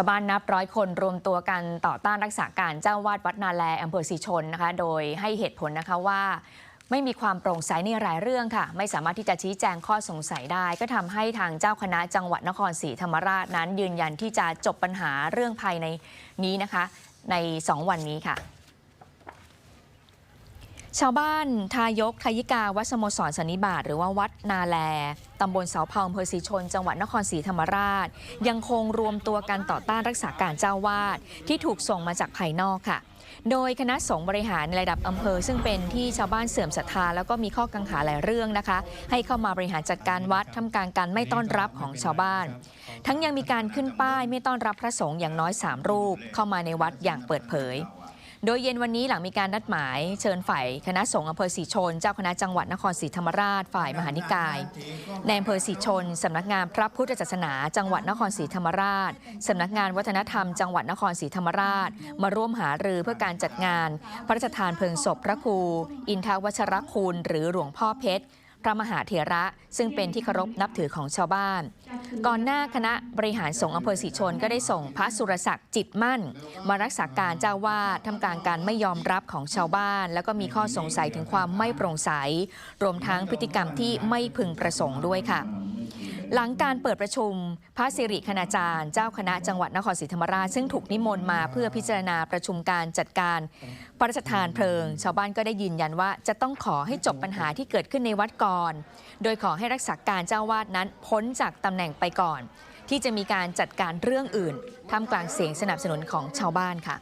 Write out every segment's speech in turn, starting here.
าวบ้านนับร้อยคนรวมตัวกันต่อต้านรักษาการเจ้าวาดวัดนาแลอำเภอสีชนนะคะ โดยให้เหตุผลนะคะว่าไม่มีความโปร่งใสในหลายเรื่องค่ะ ไม่สามารถที่จะชี้แจงข้อสงสัยได้ ก็ทำให้ทางเจ้าคณะจังหวัดนครศรีธรรมราชนั้น ยืนยันที่จะจบปัญหาเรื่องภายในนี้นะคะ ใน 2 วันนี้ค่ะ ชาวบ้านทายกทายิกา วัดสโมสรสันนิบาตหรือว่าวัดนาแล ตำบลเสาเผาอำเภอศรีชน จังหวัดนครศรีธรรมราช ยังคงรวมตัวกันต่อต้านรักษาการเจ้าวาดที่ถูกส่งมาจากภายนอกค่ะ โดยคณะสงฆ์บริหารในระดับอำเภอ ซึ่งเป็นที่ชาวบ้านเสื่อมศรัทธาแล้วก็มีข้อกังขาหลายเรื่องนะคะ ให้เข้ามาบริหารจัดการวัดทำการการไม่ต้อนรับของชาวบ้าน ทั้งยังมีการขึ้นป้ายไม่ต้อนรับพระสงฆ์อย่างน้อย3รูปเข้ามาในวัดอย่างเปิดเผย โดยเย็นวันนี้หลังมีการนัดหมายเชิญฝ่ายคณะสงฆ์อำเภอศรีชน เจ้าคณะจังหวัดนครศรีธรรมราช ฝ่ายมหานิกายในอำเภอศรีชนสำนักงานพระพุทธศาสนา จังหวัดนครศรีธรรมราชสำนักงานวัฒนธรรม จังหวัดนครศรีธรรมราช มาร่วมหารือเพื่อการจัดงาน พระราชทานเพลิงศพพระครูอินทวัชรคุณหรือหลวงพ่อเพชร พระมหาเถระ ซึ่งเป็นที่เคารพนับถือของชาวบ้าน ก่อนหน้าคณะบริหารสงฆ์อำเภอศรีชนก็ได้ส่งพระสุรศักดิ์จิตมั่น มารักษาการเจ้าวาดทำกลางการไม่ยอมรับของชาวบ้าน แล้วก็มีข้อสงสัยถึงความไม่โปร่งใส รวมทั้งพฤติกรรมที่ไม่พึงประสงค์ด้วยค่ะ หลังการเปิดประชุม พระสิริคณาจารย์ เจ้าคณะจังหวัดนครศรีธรรมราชซึ่งถูกนิมนต์มาเพื่อพิจารณาประชุมการจัดการพระราชทานเพลิง ชาวบ้านก็ได้ยืนยันว่าจะต้องขอให้จบปัญหาที่เกิดขึ้นในวัดก่อน โดยขอให้รักษาการเจ้าวาดนั้นพ้นจากตำแหน่งไปก่อน ที่จะมีการจัดการเรื่องอื่นท่ามกลางเสียงสนับสนุนของชาวบ้านค่ะ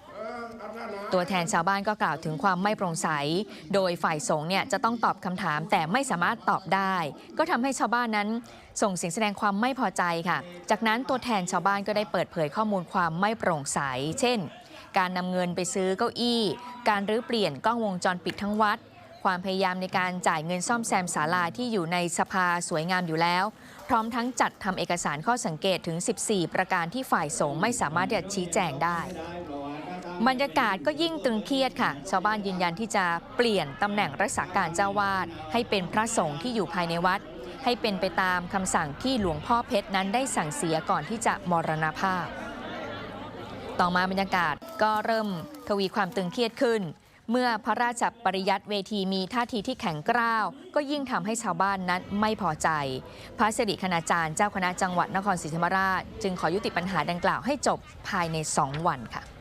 ตัวแทนชาวบ้านก็กล่าวถึงความไม่โปร่งใส โดยฝ่ายสงฆ์เนี่ยจะต้องตอบคำถามแต่ไม่สามารถตอบได้ ก็ทำให้ชาวบ้านนั้น ส่งเสียงแสดงความไม่พอใจค่ะ จากนั้นตัวแทนชาวบ้านก็ได้เปิดเผยข้อมูลความไม่โปร่งใส เช่น การนำเงินไปซื้อเก้าอี้ การรื้อเปลี่ยนกล้องวงจรปิดทั้งวัด ความพยายามในการจ่ายเงินซ่อมแซมศาลาที่อยู่ในสภาสวยงามอยู่แล้ว พร้อมทั้งจัดทำเอกสารข้อสังเกตถึง 14 ประการที่ฝ่ายสงฆ์ไม่สามารถจะชี้แจงได้ บรรยากาศก็ยิ่งตึงเครียดค่ะ ชาวบ้านยืนยันที่จะเปลี่ยนตำแหน่งรักษาการเจ้าวาด ให้เป็นพระสงฆ์ที่อยู่ภายในวัด ให้เป็นไปตามคำสั่งที่หลวงพ่อเพชรนั้นได้สั่งเสียก่อนที่จะมรณภาพ ต่อมาบรรยากาศก็เริ่มทวีความตึงเครียดขึ้น เมื่อพระราชปริยัติเวทีมีท่าทีที่แข็งกร้าว ก็ยิ่งทำให้ชาวบ้านนั้นไม่พอใจ พระสิริคณาจารย์เจ้าคณะจังหวัดนครศรีธรรมราช จึงขอยุติปัญหาดังกล่าวให้จบภายใน 2 วันค่ะ